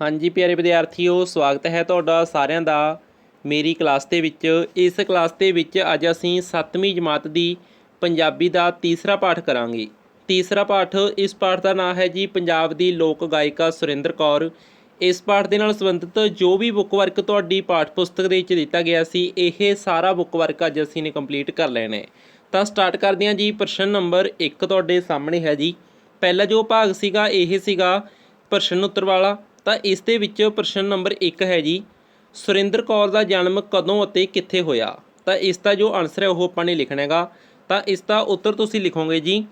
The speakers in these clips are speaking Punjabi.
ਹਾਂਜੀ, ਪਿਆਰੇ ਵਿਦਿਆਰਥੀਓ, ਸਵਾਗਤ ਹੈ ਤੁਹਾਡਾ ਸਾਰਿਆਂ ਦਾ ਮੇਰੀ ਕਲਾਸ ਦੇ ਵਿੱਚ। ਇਸ ਕਲਾਸ ਦੇ ਵਿੱਚ ਅੱਜ ਅਸੀਂ 7ਵੀਂ ਜਮਾਤ ਦੀ ਪੰਜਾਬੀ ਦਾ ਤੀਸਰਾ ਪਾਠ ਕਰਾਂਗੇ। ਤੀਸਰਾ ਪਾਠ, ਇਸ ਪਾਠ ਦਾ ਨਾਮ ਹੈ ਜੀ, ਪੰਜਾਬ ਦੀ ਲੋਕ ਗਾਇਕਾ ਸੁਰਿੰਦਰ ਕੌਰ। ਇਸ ਪਾਠ ਦੇ ਨਾਲ ਸੰਬੰਧਿਤ ਜੋ ਵੀ ਬੁੱਕ ਵਰਕ ਤੁਹਾਡੀ ਪਾਠ ਪੁਸਤਕ ਦੇ ਵਿੱਚ ਦਿੱਤਾ ਗਿਆ ਸੀ, ਇਹ ਸਾਰਾ ਬੁੱਕ ਵਰਕ ਅੱਜ ਅਸੀਂ ਨੇ ਕੰਪਲੀਟ ਕਰ ਲੈਣਾ ਤਾਂ ਸਟਾਰਟ ਕਰਦੇ ਹਾਂ ਜੀ, ਪ੍ਰਸ਼ਨ ਨੰਬਰ 1 ਤੁਹਾਡੇ ਸਾਹਮਣੇ ਹੈ ਜੀ। ਪਹਿਲਾ ਜੋ ਭਾਗ ਸੀਗਾ, ਇਹ ਸੀਗਾ ਪ੍ਰਸ਼ਨ ਉੱਤਰ ਵਾਲਾ। ਤਾਂ ਇਸ ਦੇ ਵਿੱਚ ਪ੍ਰਸ਼ਨ ਨੰਬਰ 1 ਹੈ ਜੀ, ਸੁਰਿੰਦਰ ਕੌਰ ਦਾ ਜਨਮ ਕਦੋਂ ਅਤੇ ਕਿੱਥੇ ਹੋਇਆ? ਤਾਂ ਇਸ ਦਾ ਜੋ ਆਨਸਰ ਹੈ ਉਹ ਆਪਾਂ ਨੇ ਲਿਖਣਾ ਹੈਗਾ। ਤਾਂ ਇਸ ਦਾ ਉੱਤਰ ਤੁਸੀਂ ਲਿਖੋਗੇ ਜੀ,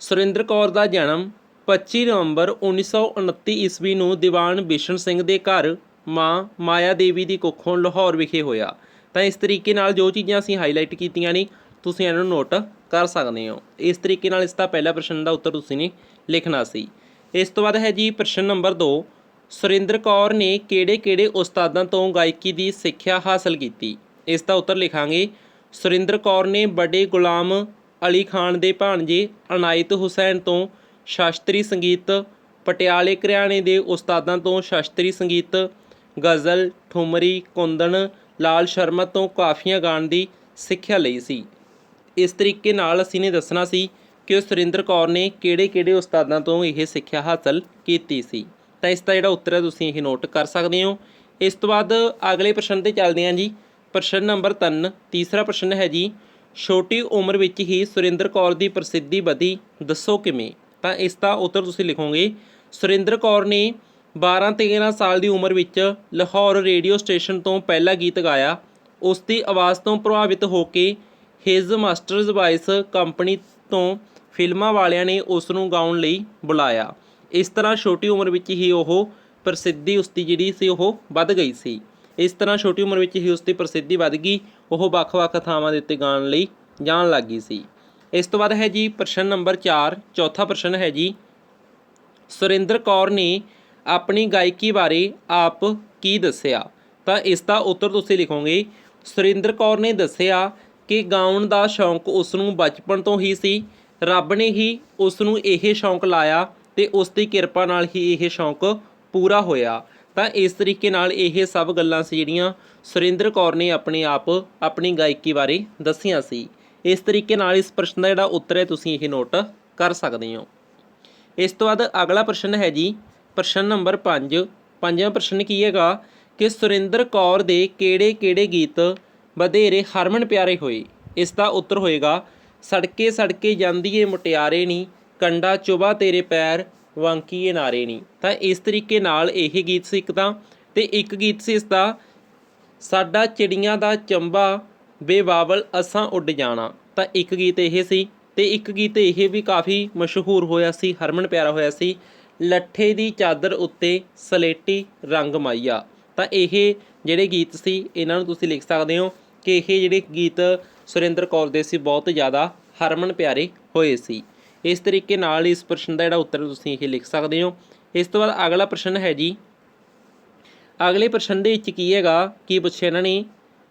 ਸੁਰਿੰਦਰ ਕੌਰ ਦਾ ਜਨਮ 25 ਨਵੰਬਰ 1929 ਈਸਵੀ ਨੂੰ ਦੀਵਾਨ ਬਿਸ਼ਨ ਸਿੰਘ ਦੇ ਘਰ ਮਾਂ ਮਾਇਆ ਦੇਵੀ ਦੀ ਕੁੱਖੋਂ ਲਾਹੌਰ ਵਿਖੇ ਹੋਇਆ। ਤਾਂ ਇਸ ਤਰੀਕੇ ਨਾਲ ਜੋ ਚੀਜ਼ਾਂ ਅਸੀਂ ਹਾਈਲਾਈਟ ਕੀਤੀਆਂ ਨੇ, ਤੁਸੀਂ ਇਹਨਾਂ ਨੂੰ ਨੋਟ ਕਰ ਸਕਦੇ ਹੋ। ਇਸ ਤਰੀਕੇ ਨਾਲ ਇਸ ਦਾ ਪਹਿਲਾ ਪ੍ਰਸ਼ਨ ਦਾ ਉੱਤਰ ਤੁਸੀਂ ਨੇ ਲਿਖਣਾ ਸੀ। ਇਸ ਤੋਂ ਬਾਅਦ ਹੈ ਜੀ ਪ੍ਰਸ਼ਨ ਨੰਬਰ 2 ਸੁਰਿੰਦਰ ਕੌਰ ਨੇ ਕਿਹੜੇ-ਕਿਹੜੇ ਉਸਤਾਦਾਂ ਤੋਂ ਗਾਇਕੀ ਦੀ ਸਿੱਖਿਆ ਹਾਸਲ ਕੀਤੀ? ਇਸ ਦਾ ਉੱਤਰ ਲਿਖਾਂਗੇ। ਸੁਰਿੰਦਰ ਕੌਰ ਨੇ ਬੜੇ ਗੁਲਾਮ ਅਲੀ ਖਾਨ ਦੇ ਭਾਣਜੇ ਅਨਾਇਤ ਹੁਸੈਨ ਤੋਂ ਸ਼ਾਸਤਰੀ ਸੰਗੀਤ, ਪਟਿਆਲੇ ਘਰਿਆਣੇ ਦੇ ਉਸਤਾਦਾਂ ਤੋਂ ਸ਼ਾਸਤਰੀ ਸੰਗੀਤ, ਗਜ਼ਲ, ਠੁਮਰੀ, ਕੁੰਦਨ, ਲਾਲ ਸ਼ਰਮਾ ਤੋਂ ਕਾਫੀਆਂ ਗਾਣ ਦੀ ਸਿੱਖਿਆ ਲਈ ਸੀ। ਇਸ ਤਰੀਕੇ ਨਾਲ ਅਸੀਂ ਨੇ ਦੱਸਣਾ ਸੀ ਕਿ ਸੁਰਿੰਦਰ ਕੌਰ ਨੇ ਕਿਹੜੇ-ਕਿਹੜੇ ਉਸਤਾਦਾਂ ਤੋਂ ਇਹ ਸਿੱਖਿਆ ਹਾਸਲ ਕੀਤੀ ਸੀ? ਤਾਂ ਇਸ ਦਾ ਜਿਹੜਾ ਉੱਤਰ ਹੈ, ਤੁਸੀਂ ਇਹ ਨੋਟ ਕਰ ਸਕਦੇ ਹੋ। ਇਸ ਤੋਂ ਬਾਅਦ ਅਗਲੇ ਪ੍ਰਸ਼ਨ ਤੇ ਚੱਲਦੇ ਹਾਂ ਜੀ। ਪ੍ਰਸ਼ਨ ਨੰਬਰ 3 ਤੀਸਰਾ ਪ੍ਰਸ਼ਨ ਹੈ ਜੀ, ਛੋਟੀ ਉਮਰ ਵਿੱਚ ਹੀ ਸੁਰਿੰਦਰ ਕੌਰ ਦੀ ਪ੍ਰਸਿੱਧੀ ਵਧੀ, ਦੱਸੋ ਕਿਵੇਂ? ਤਾਂ ਇਸ ਦਾ ਉੱਤਰ ਤੁਸੀਂ ਲਿਖੋਗੇ, ਸੁਰਿੰਦਰ ਕੌਰ ਨੇ 12-13 ਸਾਲ ਦੀ ਉਮਰ ਵਿੱਚ ਲਾਹੌਰ ਰੇਡੀਓ ਸਟੇਸ਼ਨ ਤੋਂ ਪਹਿਲਾ ਗੀਤ ਗਾਇਆ। ਉਸ ਦੀ ਆਵਾਜ਼ ਤੋਂ ਪ੍ਰਭਾਵਿਤ ਹੋ ਕੇ ਹਿਜ਼ ਮਾਸਟਰਜ਼ ਵਾਇਸ ਕੰਪਨੀ ਤੋਂ ਫਿਲਮਾਂ ਵਾਲਿਆਂ ਨੇ ਉਸ ਨੂੰ ਗਾਉਣ ਲਈ ਬੁਲਾਇਆ। ਇਸ ਤਰ੍ਹਾਂ ਛੋਟੀ ਉਮਰ ਵਿੱਚ ਹੀ ਉਹ ਪ੍ਰਸਿੱਧੀ ਉਸ ਦੀ ਜਿਹੜੀ ਸੀ, ਉਹ ਵੱਧ ਗਈ ਸੀ। ਇਸ ਤਰ੍ਹਾਂ ਛੋਟੀ ਉਮਰ ਵਿੱਚ ਹੀ ਉਸ ਦੀ ਪ੍ਰਸਿੱਧੀ ਵੱਧ ਗਈ, ਉਹ ਵੱਖ-ਵੱਖ ਥਾਵਾਂ ਦੇ ਉੱਤੇ ਗਾਉਣ ਲਈ ਜਾਣ ਲੱਗ ਗਈ ਸੀ। ਇਸ ਤੋਂ ਬਾਅਦ ਹੈ ਜੀ, ਪ੍ਰਸ਼ਨ ਨੰਬਰ 4 ਚੌਥਾ ਪ੍ਰਸ਼ਨ ਹੈ ਜੀ। ਸੁਰਿੰਦਰ ਕੌਰ ਨੇ ਆਪਣੀ ਗਾਇਕੀ ਬਾਰੇ ਆਪ ਕੀ ਦੱਸਿਆ? ਤਾਂ ਇਸ ਦਾ ਉੱਤਰ ਤੁਸੀਂ ਲਿਖੋਗੇ, ਸੁਰਿੰਦਰ ਕੌਰ ਨੇ ਦੱਸਿਆ ਕਿ ਗਾਉਣ ਦਾ ਸ਼ੌਂਕ ਉਸ ਨੂੰ ਬਚਪਨ ਤੋਂ ਹੀ ਸੀ ਰੱਬ ਨੇ ਹੀ ਉਸ ਨੂੰ ਇਹ ਸ਼ੌਂਕ ਲਾਇਆ ਤੇ ਉਸ ਦੀ ਕਿਰਪਾ ਨਾਲ ਹੀ ਇਹ ਸ਼ੌਂਕ ਪੂਰਾ ਹੋਇਆ। ਤਾਂ ਇਸ ਤਰੀਕੇ ਨਾਲ ਇਹ ਸਭ ਗੱਲਾਂ ਸੀ ਜਿਹੜੀਆਂ ਸੁਰਿੰਦਰ ਕੌਰ ਨੇ ਆਪਣੇ ਆਪ ਆਪਣੀ ਗਾਇਕੀ ਬਾਰੇ ਦੱਸੀਆਂ ਸੀ। ਇਸ ਤਰੀਕੇ ਨਾਲ ਇਸ ਪ੍ਰਸ਼ਨ ਦਾ ਜਿਹੜਾ ਉੱਤਰ ਹੈ ਤੁਸੀਂ ਇਹ ਨੋਟ ਕਰ ਸਕਦੇ ਹੋ। ਇਸ ਤੋਂ ਬਾਅਦ ਅਗਲਾ ਪ੍ਰਸ਼ਨ ਹੈ ਜੀ, ਪ੍ਰਸ਼ਨ ਨੰਬਰ 5 ਪੰਜਵਾਂ ਪ੍ਰਸ਼ਨ ਕੀ ਹੈਗਾ ਕਿ ਸੁਰਿੰਦਰ ਕੌਰ ਦੇ ਕਿਹੜੇ-ਕਿਹੜੇ ਗੀਤ ਵਧੇਰੇ ਹਰਮਨ ਪਿਆਰੇ ਹੋਏ? ਇਸ ਦਾ ਉੱਤਰ ਹੋਏਗਾ ਸੜਕੇ ਸੜਕੇ ਜਾਂਦੀ ਏ ਮੁਟਿਆਰੇ ਨੀ, ਕੰਡਾ ਚੁਬਾ ਤੇਰੇ ਪੈਰ ਵਾਂਕੀਏ ਨਾਰੇ ਨੀ। ਤਾਂ ਇਸ ਤਰੀਕੇ ਨਾਲ ਇਹ ਗੀਤ ਸੀ ਇੱਕ ਤਾਂ, ਤੇ ਇੱਕ ਗੀਤ ਸੀ ਇਸ ਦਾ, ਸਾਡਾ ਚਿੜੀਆਂ ਦਾ ਚੰਬਾ, ਬੇਵਾਵਲ ਅਸਾਂ ਉੱਡ ਜਾਣਾ। ਤਾਂ ਇੱਕ ਗੀਤ ਇਹ ਸੀ, ਤੇ ਇੱਕ ਗੀਤ ਇਹ ਵੀ ਕਾਫੀ ਮਸ਼ਹੂਰ ਹੋਇਆ ਸੀ, ਹਰਮਨ ਪਿਆਰਾ ਹੋਇਆ ਸੀ, ਲੱਠੇ ਦੀ ਚਾਦਰ ਉੱਤੇ ਸਲੇਟੀ ਰੰਗ ਮਾਈਆ ਤਾਂ ਇਹ ਜਿਹੜੇ ਗੀਤ ਸੀ, ਇਹਨਾਂ ਨੂੰ ਤੁਸੀਂ ਲਿਖ ਸਕਦੇ ਹੋ ਕਿ ਇਹ ਜਿਹੜੇ ਗੀਤ ਸੁਰਿੰਦਰ ਕੌਰ ਦੇ ਸੀ, ਬਹੁਤ ਜ਼ਿਆਦਾ ਹਰਮਨ ਪਿਆਰੇ ਹੋਏ ਸੀ। ਇਸ ਤਰੀਕੇ ਨਾਲ ਇਸ ਪ੍ਰਸ਼ਨ ਦਾ ਜਿਹੜਾ ਉੱਤਰ ਤੁਸੀਂ ਇਹ ਲਿਖ ਸਕਦੇ ਹੋ। ਇਸ ਤੋਂ ਬਾਅਦ ਅਗਲਾ ਪ੍ਰਸ਼ਨ ਹੈ ਜੀ। ਅਗਲੇ ਪ੍ਰਸ਼ਨ ਦੇ ਵਿੱਚ ਕੀ ਹੈਗਾ? ਕੀ ਪੁੱਛਿਆ ਇਹਨਾਂ ਨੇ?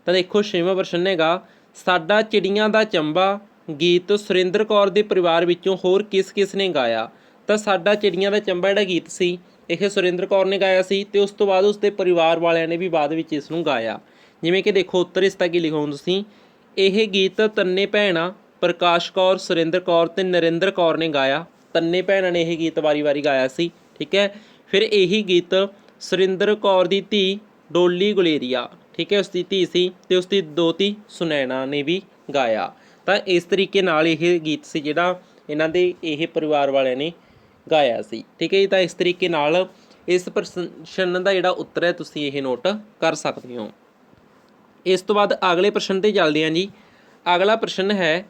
ਤਾਂ ਦੇਖੋ, ਛੇਵਾਂ ਪ੍ਰਸ਼ਨ ਹੈਗਾ, ਸਾਡਾ ਚਿੜੀਆਂ ਦਾ ਚੰਬਾ, ਗੀਤ ਸੁਰਿੰਦਰ ਕੌਰ ਦੇ ਪਰਿਵਾਰ ਵਿੱਚੋਂ ਹੋਰ ਕਿਸ ਕਿਸ ਨੇ ਗਾਇਆ? ਤਾਂ ਸਾਡਾ ਚਿੜੀਆਂ ਦਾ ਚੰਬਾ ਜਿਹੜਾ ਗੀਤ ਸੀ, ਇਹ ਸੁਰਿੰਦਰ ਕੌਰ ਨੇ ਗਾਇਆ ਸੀ ਤੇ ਉਸ ਤੋਂ ਬਾਅਦ ਉਸ ਦੇ ਪਰਿਵਾਰ ਵਾਲਿਆਂ ਨੇ ਵੀ ਬਾਅਦ ਵਿੱਚ ਇਸ ਨੂੰ ਗਾਇਆ। ਜਿਵੇਂ ਕਿ ਦੇਖੋ, ਉੱਤਰ ਇਸ ਦਾ ਕੀ ਲਿਖੋ ਤੁਸੀਂ? ਇਹ ਗੀਤ ਤੰਨੇ ਭੈਣਾਂ ਪ੍ਰਕਾਸ਼ ਕੌਰ, ਸੁਰਿੰਦਰ ਕੌਰ ਤੇ ਨਰਿੰਦਰ ਕੌਰ ਨੇ ਗਾਇਆ। ਤੰਨੇ ਭੈਣਾਂ ਨੇ ਇਹ ਗੀਤ ਵਾਰੀ-ਵਾਰੀ ਗਾਇਆ ਸੀ, ਠੀਕ ਹੈ? ਫਿਰ ਇਹੀ ਗੀਤ ਸੁਰਿੰਦਰ ਕੌਰ ਦੀ ਧੀ ਡੋਲੀ ਗੁਲੇਰੀਆ, ਠੀਕ ਹੈ? ਉਸ ਦੀ ਧੀ ਸੀ ਤੇ ਉਸ ਦੀ ਦੋਤੀ ਸੁਨੈਣਾ ਨੇ ਵੀ ਗਾਇਆ। ਤਾਂ ਇਸ ਤਰੀਕੇ ਨਾਲ ਇਹ ਗੀਤ ਸੀ ਜਿਹੜਾ ਇਹਨਾਂ ਦੇ ਇਹ ਪਰਿਵਾਰ ਵਾਲਿਆਂ ਨੇ ਗਾਇਆ ਸੀ, ਠੀਕ ਹੈ? ਜੀ ਤਾਂ ਇਸ ਤਰੀਕੇ ਨਾਲ ਇਸ ਪ੍ਰਸ਼ਨ ਦਾ ਜਿਹੜਾ ਉੱਤਰ ਹੈ, ਤੁਸੀਂ ਇਹ ਨੋਟ ਕਰ ਸਕਦੇ ਹੋ। ਇਸ ਤੋਂ ਬਾਅਦ ਅਗਲੇ ਪ੍ਰਸ਼ਨ ਤੇ ਚੱਲਦੇ ਹਾਂ ਜੀ। ਅਗਲਾ ਪ੍ਰਸ਼ਨ ਹੈ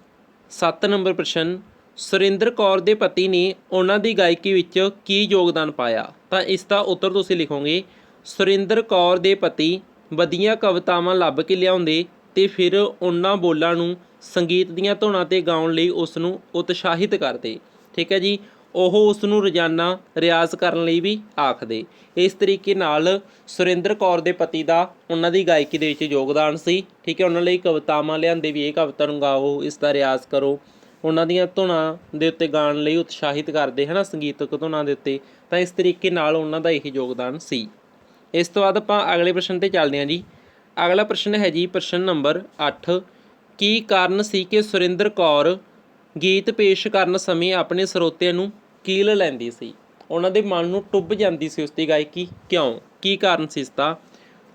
7 ਨੰਬਰ ਪ੍ਰਸ਼ਨ, ਸੁਰਿੰਦਰ ਕੌਰ ਦੇ ਪਤੀ ਨੇ ਉਹਨਾਂ ਦੀ ਗਾਇਕੀ ਵਿੱਚ ਕੀ ਯੋਗਦਾਨ ਪਾਇਆ? ਤਾਂ ਇਸ ਦਾ ਉੱਤਰ ਤੁਸੀਂ ਲਿਖੋਗੇ, ਸੁਰਿੰਦਰ ਕੌਰ ਦੇ ਪਤੀ ਵਧੀਆ ਕਵਿਤਾਵਾਂ ਲੱਭ ਕੇ ਲਿਆਉਂਦੇ ਤੇ ਫਿਰ ਉਹਨਾਂ ਬੋਲਾਂ ਨੂੰ ਸੰਗੀਤ ਦੀਆਂ ਧੁਨਾਂ ਤੇ ਗਾਉਣ ਲਈ ਉਸ ਨੂੰ ਉਤਸ਼ਾਹਿਤ ਕਰਦੇ। ਠੀਕ ਹੈ ਜੀ? ਉਹ ਉਸ ਨੂੰ ਰੋਜ਼ਾਨਾ ਰਿਆਜ਼ ਕਰਨ ਲਈ ਵੀ ਆਖਦੇ। ਇਸ ਤਰੀਕੇ ਨਾਲ ਸੁਰਿੰਦਰ ਕੌਰ ਦੇ ਪਤੀ ਦਾ ਉਹਨਾਂ ਦੀ ਗਾਇਕੀ ਦੇ ਵਿੱਚ ਯੋਗਦਾਨ ਸੀ। ਠੀਕ ਹੈ, ਉਹਨਾਂ ਲਈ ਕਵਿਤਾਵਾਂ ਲਿਆਂਦੇ ਵੀ ਇਹ ਕਵਿਤਾ ਨੂੰ ਗਾਓ, ਇਸ ਦਾ ਰਿਆਜ਼ ਕਰੋ। ਉਹਨਾਂ ਦੀਆਂ ਧੁਨਾਂ ਦੇ ਉੱਤੇ ਗਾਣ ਲਈ ਉਤਸ਼ਾਹਿਤ ਕਰਦੇ, ਹਨਾ, ਸੰਗੀਤਕ ਧੁਨਾਂ ਦੇ ਉੱਤੇ। ਤਾਂ ਇਸ ਤਰੀਕੇ ਨਾਲ ਉਹਨਾਂ ਦਾ ਇਹ ਯੋਗਦਾਨ ਸੀ। ਇਸ ਤੋਂ ਬਾਅਦ ਆਪਾਂ ਅਗਲੇ ਪ੍ਰਸ਼ਨ ਤੇ ਚੱਲਦੇ ਹਾਂ ਜੀ। ਅਗਲਾ ਪ੍ਰਸ਼ਨ ਹੈ ਜੀ ਪ੍ਰਸ਼ਨ ਨੰਬਰ 8 ਕੀ ਕਾਰਨ ਸੀ ਕਿ ਸੁਰਿੰਦਰ ਕੌਰ ਗੀਤ ਪੇਸ਼ ਕਰਨ ਸਮੇਂ ਆਪਣੇ ਸਰੋਤਿਆਂ ਨੂੰ ਕੀਲ ਲੈਂਦੀ ਸੀ। ਉਹਨਾਂ ਦੇ ਮਨ ਨੂੰ ਟੁੱਬ ਜਾਂਦੀ ਸੀ ਉਸ ਦੀ ਗਾਇਕੀ। ਕਿਉਂ? ਕੀ ਕਾਰਨ ਸੀ ਇਸ ਦਾ?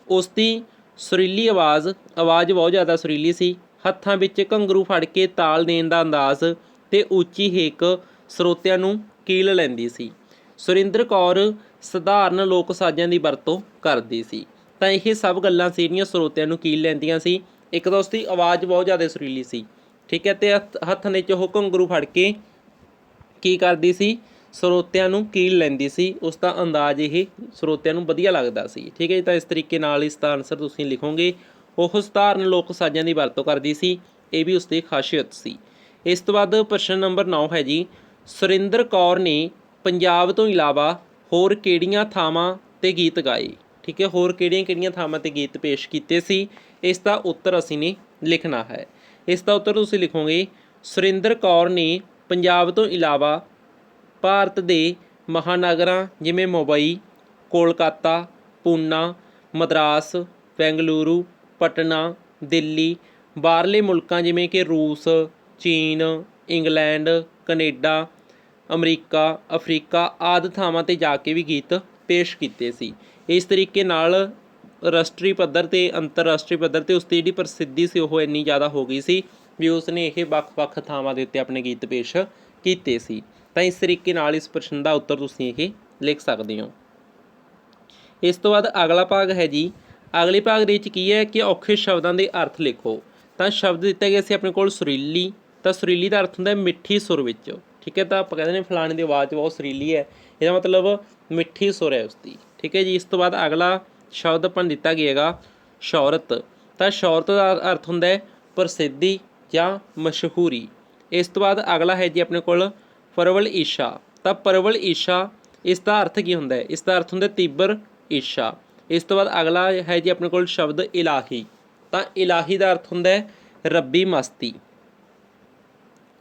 ਉਸ ਦੀ ਸੁਰੀਲੀ ਆਵਾਜ਼ ਆਵਾਜ਼ ਬਹੁਤ ਜ਼ਿਆਦਾ ਸੁਰੀਲੀ ਸੀ। ਹੱਥਾਂ ਵਿੱਚ ਘੰਗਰੂ ਫੜ ਕੇ ਤਾਲ ਦੇਣ ਦਾ ਅੰਦਾਜ਼ ਤੇ ਉੱਚੀ ਹੇਕ ਸਰੋਤਿਆਂ ਨੂੰ ਕੀਲ ਲੈਂਦੀ ਸੀ। ਸੁਰਿੰਦਰ ਕੌਰ ਸਧਾਰਨ ਲੋਕ ਸਾਜ਼ਾਂ ਦੀ ਵਰਤੋਂ ਕਰਦੀ ਸੀ। ਤਾਂ ਇਹ ਸਭ ਗੱਲਾਂ ਸੀ ਜਿਹੜੀਆਂ ਸਰੋਤਿਆਂ ਨੂੰ ਕੀਲ ਲੈਂਦੀਆਂ ਸੀ। ਇੱਕ ਤਾਂ ਉਸ ਦੀ ਆਵਾਜ਼ ਬਹੁਤ ਜ਼ਿਆਦਾ ਸੁਰੀਲੀ ਸੀ। ਠੀਕ ਹੈ, ਤੇ ਹੱਥ- ਹੱਥਾਂ ਦੇ ਵਿੱਚ ਉਹ ਘੁੰਗਰੂ ਫੜ ਕੇ ਕੀ ਕਰਦੀ ਸੀ? ਸਰੋਤਿਆਂ ਨੂੰ ਕੀਲ ਲੈਂਦੀ ਸੀ। ਉਸ ਦਾ ਅੰਦਾਜ਼ ਇਹ ਸਰੋਤਿਆਂ ਨੂੰ ਵਧੀਆ ਲੱਗਦਾ ਸੀ। ਠੀਕ ਹੈ ਜੀ, ਤਾਂ ਇਸ ਤਰੀਕੇ ਨਾਲ ਇਸ ਦਾ ਆਨਸਰ ਤੁਸੀਂ ਲਿਖੋਗੇ। ਉਹ ਸਧਾਰਨ ਲੋਕ ਸਾਜ਼ਾਂ ਦੀ ਵਰਤੋਂ ਕਰਦੀ ਸੀ। ਇਹ ਵੀ ਉਸ ਦੀ ਖਾਸੀਅਤ ਸੀ। ਇਸ ਤੋਂ ਬਾਅਦ ਪ੍ਰਸ਼ਨ ਨੰਬਰ 9 ਹੈ ਜੀ। ਸੁਰਿੰਦਰ ਕੌਰ ਨੇ ਪੰਜਾਬ ਤੋਂ ਇਲਾਵਾ ਹੋਰ ਕਿਹੜੀਆਂ ਥਾਵਾਂ ਤੇ ਗੀਤ ਗਾਏ? ਠੀਕ ਹੈ, ਹੋਰ ਕਿਹੜੀਆਂ ਕਿਹੜੀਆਂ ਥਾਵਾਂ ਤੇ ਗੀਤ ਪੇਸ਼ ਕੀਤੇ ਸੀ? ਇਸ ਦਾ ਉੱਤਰ ਅਸੀਂ ਨੇ ਲਿਖਣਾ ਹੈ। ਇਸ ਦਾ ਉੱਤਰ ਤੁਸੀਂ ਲਿਖੋਗੇ, ਸੁਰਿੰਦਰ ਕੌਰ ਨੇ ਪੰਜਾਬ ਤੋਂ ਇਲਾਵਾ ਭਾਰਤ ਦੇ ਮਹਾਨਗਰਾਂ ਜਿਵੇਂ ਮੁੰਬਈ, ਕੋਲਕਾਤਾ, ਪੂਨਾ, ਮਦਰਾਸ, ਬੈਂਗਲੁਰੂ, ਪਟਨਾ, ਦਿੱਲੀ, ਬਾਹਰਲੇ ਮੁਲਕਾਂ ਜਿਵੇਂ ਕਿ ਰੂਸ, ਚੀਨ, ਇੰਗਲੈਂਡ, ਕੈਨੇਡਾ, ਅਮਰੀਕਾ, ਅਫਰੀਕਾ ਆਦਿ ਥਾਵਾਂ ਤੇ ਜਾ ਕੇ ਵੀ ਗੀਤ ਪੇਸ਼ ਕੀਤੇ ਸੀ। ਇਸ ਤਰੀਕੇ ਨਾਲ ਰਾਸ਼ਟਰੀ ਪੱਧਰ ਤੇ, ਅੰਤਰਰਾਸ਼ਟਰੀ ਪੱਧਰ ਤੇ ਉਸ ਦੀ ਜਿਹੜੀ ਪ੍ਰਸਿੱਧੀ ਸੀ, ਉਹ ਇੰਨੀ ਜ਼ਿਆਦਾ ਹੋ ਗਈ ਸੀ ਵੀ ਉਸ ਨੇ ਇਹ ਵੱਖ-ਵੱਖ ਥਾਵਾਂ ਦੇ ਉੱਤੇ ਆਪਣੇ ਗੀਤ ਪੇਸ਼ ਕੀਤੇ ਸੀ। ਤਾਂ ਇਸ ਤਰੀਕੇ ਨਾਲ ਇਸ ਪ੍ਰਸ਼ਨ ਦਾ ਉੱਤਰ ਤੁਸੀਂ ਇਹ ਲਿਖ ਸਕਦੇ ਹੋ। ਇਸ ਤੋਂ ਬਾਅਦ ਅਗਲਾ ਭਾਗ ਹੈ ਜੀ, ਅਗਲੇ ਭਾਗ ਦੇ ਵਿੱਚ ਕੀ ਹੈ ਕਿ ਔਖੇ ਸ਼ਬਦਾਂ ਦੇ ਅਰਥ ਲਿਖੋ। ਤਾਂ ਸ਼ਬਦ ਦਿੱਤਾ ਗਿਆ ਸੀ ਆਪਣੇ ਕੋਲ ਸੁਰੀਲੀ, ਤਾਂ ਸੁਰੀਲੀ ਦਾ ਅਰਥ ਹੁੰਦਾ ਮਿੱਠੀ ਸੁਰ ਵਿੱਚ। ਠੀਕ ਹੈ, ਤਾਂ ਆਪਾਂ ਕਹਿੰਦੇ ਨੇ ਫਲਾਣੇ ਦੀ ਆਵਾਜ਼ ਬਹੁਤ ਸੁਰੀਲੀ ਹੈ। ਇਹਦਾ ਮਤਲਬ ਮਿੱਠੀ ਸੁਰ ਹੈ ਉਸ ਦੀ ਠੀਕ ਹੈ ਜੀ, ਇਸ ਤੋਂ ਬਾਅਦ ਅਗਲਾ ਸ਼ਬਦ ਆਪਾਂ ਦਿੱਤਾ ਗਿਆਗਾ ਸ਼ੌਹਰਤ ਤਾਂ ਸ਼ੌਹਰਤ ਦਾ ਅਰਥ ਹੁੰਦਾ ਹੈ ਪ੍ਰਸਿੱਧੀ ਜਾਂ ਮਸ਼ਹੂਰੀ। ਇਸ ਤੋਂ ਬਾਅਦ ਅਗਲਾ ਹੈ ਜੀ ਆਪਣੇ ਕੋਲ ਪਰਵਲ ਈਸ਼ਾ। ਤਾਂ ਪਰਵਲ ਈਸ਼ਾ, ਇਸ ਦਾ ਅਰਥ ਕੀ ਹੁੰਦਾ ਹੈ? ਇਸ ਦਾ ਅਰਥ ਹੁੰਦਾ ਤੀਬਰ ਈਸ਼ਾ। ਇਸ ਤੋਂ ਬਾਅਦ ਅਗਲਾ ਹੈ ਜੀ ਆਪਣੇ ਕੋਲ ਸ਼ਬਦ ਇਲਾਹੀ। ਤਾਂ ਇਲਾਹੀ ਦਾ ਅਰਥ ਹੁੰਦਾ ਹੈ ਰੱਬੀ ਮਸਤੀ।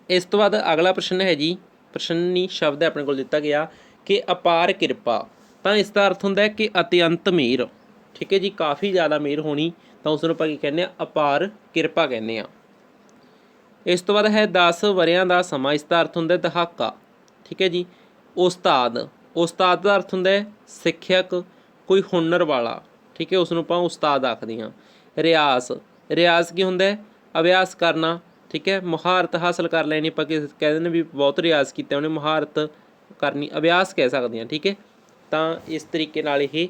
ਇਸ ਤੋਂ ਬਾਅਦ ਅਗਲਾ ਪ੍ਰਸ਼ਨ ਹੈ ਜੀ, ਪ੍ਰਸ਼ਨੀ ਸ਼ਬਦ ਆਪਣੇ ਕੋਲ ਦਿੱਤਾ ਗਿਆ ਕਿ ਅਪਾਰ ਕਿਰਪਾ। ਤਾਂ ਇਸ ਦਾ ਅਰਥ ਹੁੰਦਾ ਹੈ ਕਿ ਅਤਿਅੰਤ ਮੀਰ ਠੀਕ ਹੈ ਜੀ, ਕਾਫੀ ਜ਼ਿਆਦਾ ਮਿਹਰ ਹੋਣੀ, ਤਾਂ ਉਸ ਨੂੰ ਆਪਾਂ ਕੀ ਕਹਿੰਦੇ ਆ ਅਪਾਰ ਕਿਰਪਾ ਕਹਿੰਦੇ ਆ ਇਸ ਤੋਂ ਬਾਅਦ ਹੈ 10 ਵਰਿਆਂ ਦਾ ਸਮਾਂ, ਇਸ ਦਾ ਅਰਥ ਹੁੰਦਾ ਦਹਾਕਾ। ਠੀਕ ਹੈ ਜੀ, ਉਸਤਾਦ। ਉਸਤਾਦ ਦਾ ਅਰਥ ਹੁੰਦਾ ਸਿੱਖਿਅਕ, ਕੋਈ ਹੁਨਰ ਵਾਲਾ। ਠੀਕ ਹੈ, ਉਸ ਨੂੰ ਆਪਾਂ ਉਸਤਾਦ ਆਖਦੇ ਹਾਂ। ਰਿਆਸ ਰਿਆਜ਼ ਕੀ ਹੁੰਦਾ ਹੈ? ਅਭਿਆਸ ਕਰਨਾ। ਠੀਕ ਹੈ, ਮੁਹਾਰਤ ਹਾਸਲ ਕਰ ਲੈਣੀ, ਆਪਾਂ ਕਿ ਕਹਿੰਦੇ ਨੇ ਵੀ ਬਹੁਤ ਰਿਆਜ਼ ਕੀਤਾ ਉਹਨੇ, ਮੁਹਾਰਤ ਕਰਨੀ, ਅਭਿਆਸ ਕਹਿ ਸਕਦੇ ਹਾਂ। ਠੀਕ ਹੈ, ਤਾਂ ਇਸ ਤਰੀਕੇ ਨਾਲ ਇਹ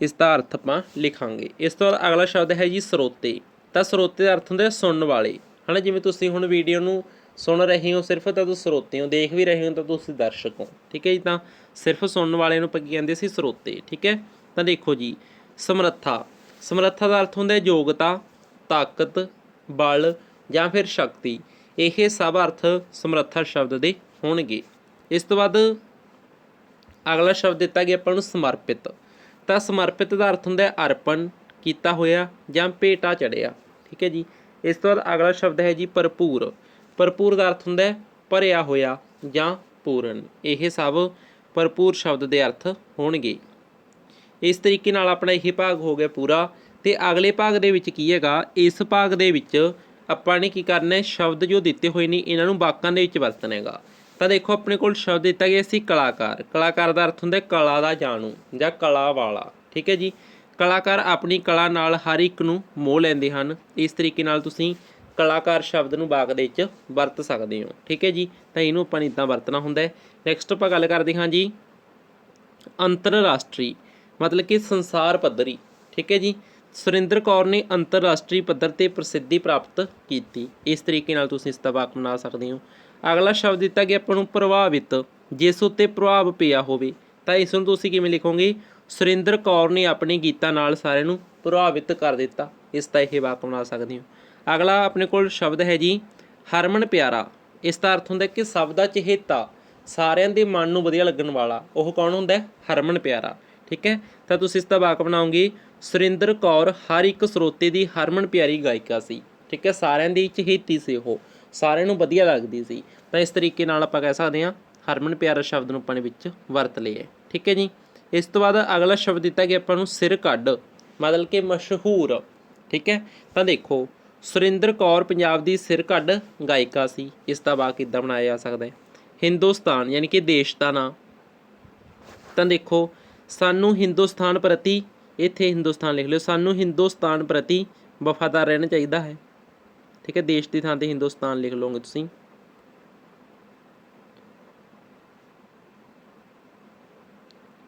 ਇਸ ਦਾ ਅਰਥ ਆਪਾਂ ਲਿਖਾਂਗੇ। ਇਸ ਤੋਂ ਬਾਅਦ ਅਗਲਾ ਸ਼ਬਦ ਹੈ ਜੀ ਸਰੋਤੇ। ਤਾਂ ਸਰੋਤੇ ਦਾ ਅਰਥ ਹੁੰਦਾ ਸੁਣਨ ਵਾਲੇ। ਹਨਾ, ਜਿਵੇਂ ਤੁਸੀਂ ਹੁਣ ਵੀਡੀਓ ਨੂੰ ਸੁਣ ਰਹੇ ਹੋ ਸਿਰਫ, ਤਾਂ ਤੁਸੀਂ ਸਰੋਤੇ ਹੋ। ਦੇਖ ਵੀ ਰਹੇ ਹੋ, ਤਾਂ ਤੁਸੀਂ ਦਰਸ਼ਕ ਹੋ। ਠੀਕ ਹੈ ਜੀ, ਤਾਂ ਸਿਰਫ ਸੁਣਨ ਵਾਲੇ ਨੂੰ ਆਪਾਂ ਕਹਿੰਦੇ ਸੀ ਸਰੋਤੇ। ਠੀਕ ਹੈ, ਤਾਂ ਦੇਖੋ ਜੀ, ਸਮਰੱਥਾ। ਸਮਰੱਥਾ ਦਾ ਅਰਥ ਹੁੰਦਾ ਹੈ ਯੋਗਤਾ, ਤਾਕਤ, ਬਲ ਜਾਂ ਫਿਰ ਸ਼ਕਤੀ। ਇਹ ਸਭ ਅਰਥ ਸਮਰੱਥਾ ਸ਼ਬਦ ਦੇ ਹੋਣਗੇ। ਇਸ ਤੋਂ ਬਾਅਦ ਅਗਲਾ ਸ਼ਬਦ ਦਿੱਤਾ ਗਿਆ ਆਪਾਂ ਨੂੰ ਸਮਰਪਿਤ। ਤਾਂ ਸਮਰਪਿਤ ਦਾ ਅਰਥ ਹੁੰਦਾ ਹੈ ਅਰਪਣ ਕੀਤਾ ਹੋਇਆ ਜਾਂ ਭੇਟਾ ਚੜਿਆ ਠੀਕ ਹੈ ਜੀ? ਇਸ ਤੋਂ ਬਾਅਦ ਅਗਲਾ ਸ਼ਬਦ ਹੈ ਜੀ ਭਰਪੂਰ। ਭਰਪੂਰ ਦਾ ਅਰਥ ਹੁੰਦਾ ਹੈ ਭਰਿਆ ਹੋਇਆ ਜਾਂ ਪੂਰਨ। ਇਹ ਸਭ ਭਰਪੂਰ ਸ਼ਬਦ ਦੇ ਅਰਥ ਹੋਣਗੇ। ਇਸ ਤਰੀਕੇ ਨਾਲ ਆਪਣਾ ਇਹ ਭਾਗ ਹੋ ਗਿਆ ਪੂਰਾ। ਤੇ ਅਗਲੇ ਭਾਗ ਦੇ ਵਿੱਚ ਕੀ ਹੈਗਾ? ਇਸ ਭਾਗ ਦੇ ਵਿੱਚ ਆਪਾਂ ਨੇ ਕੀ ਕਰਨਾ ਹੈ? ਸ਼ਬਦ ਜੋ ਦਿੱਤੇ ਹੋਏ ਨੇ, ਇਹਨਾਂ ਨੂੰ ਵਾਕਾਂ ਦੇ ਵਿੱਚ ਵਰਤਣਾ ਹੈਗਾ। ਤਾਂ ਦੇਖੋ, ਆਪਣੇ ਕੋਲ ਸ਼ਬਦ ਦਿੱਤਾ ਗਿਆ ਸੀ ਕਲਾਕਾਰ। ਕਲਾਕਾਰ ਦਾ ਅਰਥ ਹੁੰਦਾ ਕਲਾ ਦਾ ਜਾਣੂ ਜਾਂ ਕਲਾ ਵਾਲਾ। ਠੀਕ ਹੈ ਜੀ? ਕਲਾਕਾਰ ਆਪਣੀ ਕਲਾ ਨਾਲ ਹਰ ਇੱਕ ਨੂੰ ਮੋਹ ਲੈਂਦੇ ਹਨ। ਇਸ ਤਰੀਕੇ ਨਾਲ ਤੁਸੀਂ ਕਲਾਕਾਰ ਸ਼ਬਦ ਨੂੰ ਵਾਕ ਦੇ ਵਿੱਚ ਵਰਤ ਸਕਦੇ ਹੋ। ਠੀਕ ਹੈ ਜੀ? ਤਾਂ ਇਹਨੂੰ ਆਪਾਂ ਨੇ ਇੱਦਾਂ ਵਰਤਣਾ ਹੁੰਦਾ ਹੈ। ਨੈਕਸਟ ਆਪਾਂ ਗੱਲ ਕਰਦੇ ਹਾਂ ਜੀ ਅੰਤਰਰਾਸ਼ਟਰੀ, ਮਤਲਬ ਕਿ ਸੰਸਾਰ ਪੱਧਰੀ। ਠੀਕ ਹੈ ਜੀ? ਸੁਰਿੰਦਰ ਕੌਰ ਨੇ ਅੰਤਰਰਾਸ਼ਟਰੀ ਪੱਧਰ ਤੇ ਪ੍ਰਸਿੱਧੀ ਪ੍ਰਾਪਤ ਕੀਤੀ। ਇਸ ਤਰੀਕੇ ਨਾਲ ਤੁਸੀਂ ਇਸ ਦਾ ਵਾਕ ਬਣਾ ਸਕਦੇ ਹੋ। ਅਗਲਾ ਸ਼ਬਦ ਦਿੱਤਾ ਗਿਆ ਆਪਾਂ ਨੂੰ ਪ੍ਰਭਾਵਿਤ। ਜਿਸ ਉੱਤੇ ਪ੍ਰਭਾਵ ਪਿਆ ਹੋਵੇ, ਤਾਂ ਇਸ ਨੂੰ ਤੁਸੀਂ ਕਿਵੇਂ ਲਿਖੋਗੇ? ਸੁਰਿੰਦਰ ਕੌਰ ਨੇ ਆਪਣੇ ਗੀਤਾਂ ਨਾਲ ਸਾਰਿਆਂ ਨੂੰ ਪ੍ਰਭਾਵਿਤ ਕਰ ਦਿੱਤਾ। ਇਸ ਦਾ ਇਹ ਵਾਕ ਬਣਾ ਸਕਦੇ ਹੋ। ਅਗਲਾ ਆਪਣੇ ਕੋਲ ਸ਼ਬਦ ਹੈ ਜੀ, ਹਰਮਨ ਪਿਆਰਾ। ਇਸ ਦਾ ਅਰਥ ਹੁੰਦਾ ਕਿ ਸਭ ਦਾ ਚਹੇਤਾ, ਸਾਰਿਆਂ ਦੇ ਮਨ ਨੂੰ ਵਧੀਆ ਲੱਗਣ ਵਾਲਾ। ਉਹ ਕੌਣ ਹੁੰਦਾ ਹੈ? ਹਰਮਨ ਪਿਆਰਾ। ਠੀਕ ਹੈ? ਤਾਂ ਤੁਸੀਂ ਇਸ ਦਾ ਵਾਕ ਬਣਾਓਗੇ, ਸੁਰਿੰਦਰ ਕੌਰ ਹਰ ਇੱਕ ਸਰੋਤੇ ਦੀ ਹਰਮਨ ਪਿਆਰੀ ਗਾਇਕਾ ਸੀ। ਠੀਕ ਹੈ? ਸਾਰਿਆਂ ਦੀ ਚਹੇਤੀ ਸੀ ਉਹ। ਸਾਰਿਆਂ ਨੂੰ ਵਧੀਆ ਲੱਗਦੀ ਸੀ। ਤਾਂ ਇਸ ਤਰੀਕੇ ਨਾਲ ਆਪਾਂ ਕਹਿ ਸਕਦੇ ਹਾਂ, ਹਰਮਨ ਪਿਆਰਾ ਸ਼ਬਦ ਨੂੰ ਆਪਾਂ ਨੇ ਵਿੱਚ ਵਰਤ ਲਿਆ ਠੀਕ ਹੈ ਜੀ? ਇਸ ਤੋਂ ਬਾਅਦ ਅਗਲਾ ਸ਼ਬਦ ਦਿੱਤਾ ਗਿਆ ਆਪਾਂ ਨੂੰ ਸਿਰ ਕੱਢ, ਮਤਲਬ ਕਿ ਮਸ਼ਹੂਰ। ਠੀਕ ਹੈ? ਤਾਂ ਦੇਖੋ, ਸੁਰਿੰਦਰ ਕੌਰ ਪੰਜਾਬ ਦੀ ਸਿਰ ਕੱਢ ਗਾਇਕਾ ਸੀ। ਇਸ ਦਾ ਵਾਕ ਕਿੱਦਾਂ ਬਣਾਇਆ ਜਾ ਸਕਦਾ ਹੈ। ਹਿੰਦੁਸਤਾਨ, ਯਾਨੀ ਕਿ ਦੇਸ਼ ਦਾ ਨਾਂ। ਤਾਂ ਦੇਖੋ, ਸਾਨੂੰ ਹਿੰਦੁਸਤਾਨ ਪ੍ਰਤੀ, ਇੱਥੇ ਹਿੰਦੁਸਤਾਨ ਲਿਖ ਲਿਓ, ਸਾਨੂੰ ਹਿੰਦੁਸਤਾਨ ਪ੍ਰਤੀ ਵਫਾਦਾਰ ਰਹਿਣਾ ਚਾਹੀਦਾ ਹੈ। ਠੀਕ ਹੈ, ਦੇਸ਼ ਦੀ ਥਾਂ ਤੇ ਹਿੰਦੁਸਤਾਨ ਲਿਖ ਲਓਗੇ ਤੁਸੀਂ।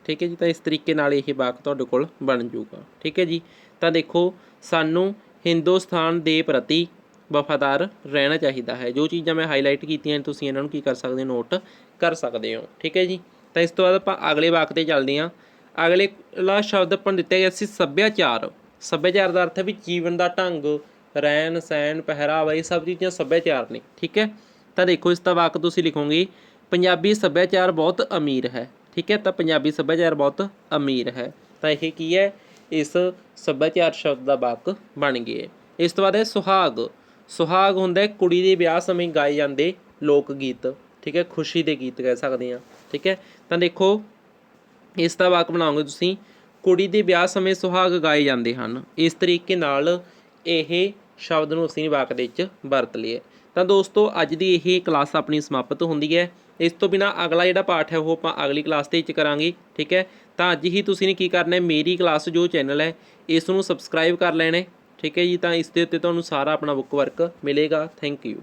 ਠੀਕ ਹੈ ਜੀ, ਤਾਂ ਇਸ ਤਰੀਕੇ ਨਾਲ ਇਹ ਵਾਕ ਤੁਹਾਡੇ ਕੋਲ ਬਣ ਜਾਊਗਾ। ਠੀਕ ਹੈ ਜੀ, ਤਾਂ ਦੇਖੋ, ਸਾਨੂੰ ਹਿੰਦੁਸਤਾਨ ਦੇ ਪ੍ਰਤੀ ਵਫਾਦਾਰ ਰਹਿਣਾ ਚਾਹੀਦਾ ਹੈ। ਜੋ ਚੀਜ਼ਾਂ ਮੈਂ ਹਾਈਲਾਈਟ ਕੀਤੀਆਂ ਤੁਸੀਂ ਇਹਨਾਂ ਨੂੰ ਕੀ ਕਰ ਸਕਦੇ ਹੋ? ਨੋਟ ਕਰ ਸਕਦੇ ਹੋ। ਠੀਕ ਹੈ ਜੀ, ਤਾਂ ਇਸ ਤੋਂ ਬਾਅਦ ਆਪਾਂ ਅਗਲੇ ਵਾਕ ਤੇ ਚੱਲਦੇ ਹਾਂ। ਅਗਲੇ ਲਾ ਸ਼ਬਦ ਆਪਾਂ ਨੂੰ ਦਿੱਤਾ ਗਿਆ ਸੀ ਸੱਭਿਆਚਾਰ। ਸੱਭਿਆਚਾਰ ਦਾ ਅਰਥ ਹੈ ਵੀ ਜੀਵਨ ਦਾ ਢੰਗ ਰਹਿਣ ਸਹਿਣ, ਪਹਿਰਾਵਾ, ਇਹ ਸਭ ਚੀਜ਼ਾਂ ਸੱਭਿਆਚਾਰ ਨੇ, ਠੀਕ ਹੈ? ਤਾਂ ਦੇਖੋ ਇਸ ਦਾ ਵਾਕ ਤੁਸੀਂ ਲਿਖੋਗੇ, ਪੰਜਾਬੀ ਸੱਭਿਆਚਾਰ ਬਹੁਤ ਅਮੀਰ ਹੈ, ਠੀਕ ਹੈ? ਤਾਂ ਪੰਜਾਬੀ ਸੱਭਿਆਚਾਰ ਬਹੁਤ ਅਮੀਰ ਹੈ, ਤਾਂ ਇਹ ਕੀ ਹੈ? ਇਸ ਸੱਭਿਆਚਾਰ ਸ਼ਬਦ ਦਾ ਵਾਕ ਬਣ ਗਿਆ ਇਸ ਤੋਂ ਬਾਅਦ ਹੈ ਸੁਹਾਗ ਸੁਹਾਗ ਹੁੰਦਾ ਕੁੜੀ ਦੇ ਵਿਆਹ ਸਮੇਂ ਗਾਏ ਜਾਂਦੇ ਲੋਕ ਗੀਤ, ਠੀਕ ਹੈ? ਖੁਸ਼ੀ ਦੇ ਗੀਤ ਕਹਿ ਸਕਦੇ ਹਾਂ, ਠੀਕ ਹੈ? ਤਾਂ ਦੇਖੋ ਇਸ ਦਾ ਵਾਕ ਬਣਾਓਗੇ ਤੁਸੀਂ, ਕੁੜੀ ਦੇ ਵਿਆਹ ਸਮੇਂ ਸੁਹਾਗ ਗਾਏ ਜਾਂਦੇ ਹਨ, ਇਸ ਤਰੀਕੇ ਨਾਲ ਇਹ ਸ਼ਬਦ ਨੂੰ ਅਸੀਂ ਵਾਕ ਦੇ ਵਿੱਚ ਵਰਤ ਲਈਏ। ਤਾਂ ਦੋਸਤੋ, ਅੱਜ ਦੀ ਇਹ ਕਲਾਸ ਆਪਣੀ ਸਮਾਪਤ ਹੁੰਦੀ ਹੈ। ਇਸ ਤੋਂ ਬਿਨਾ ਅਗਲਾ ਜਿਹੜਾ ਪਾਠ ਹੈ, ਉਹ ਆਪਾਂ ਅਗਲੀ ਕਲਾਸ ਦੇ ਵਿੱਚ ਕਰਾਂਗੇ, ਠੀਕ ਹੈ? ਤਾਂ ਅੱਜ ਹੀ ਤੁਸੀਂ ਨੇ ਕੀ ਕਰਨਾ ਹੈ? ਮੇਰੀ ਕਲਾਸ ਜੋ ਚੈਨਲ ਹੈ, ਇਸ ਨੂੰ ਸਬਸਕ੍ਰਾਈਬ ਕਰ ਲੈਣਾ ਠੀਕ ਹੈ ਜੀ? ਤਾਂ ਇਸ ਦੇ ਉੱਤੇ ਤੁਹਾਨੂੰ ਸਾਰਾ ਆਪਣਾ ਬੁੱਕ ਵਰਕ ਮਿਲੇਗਾ। Thank you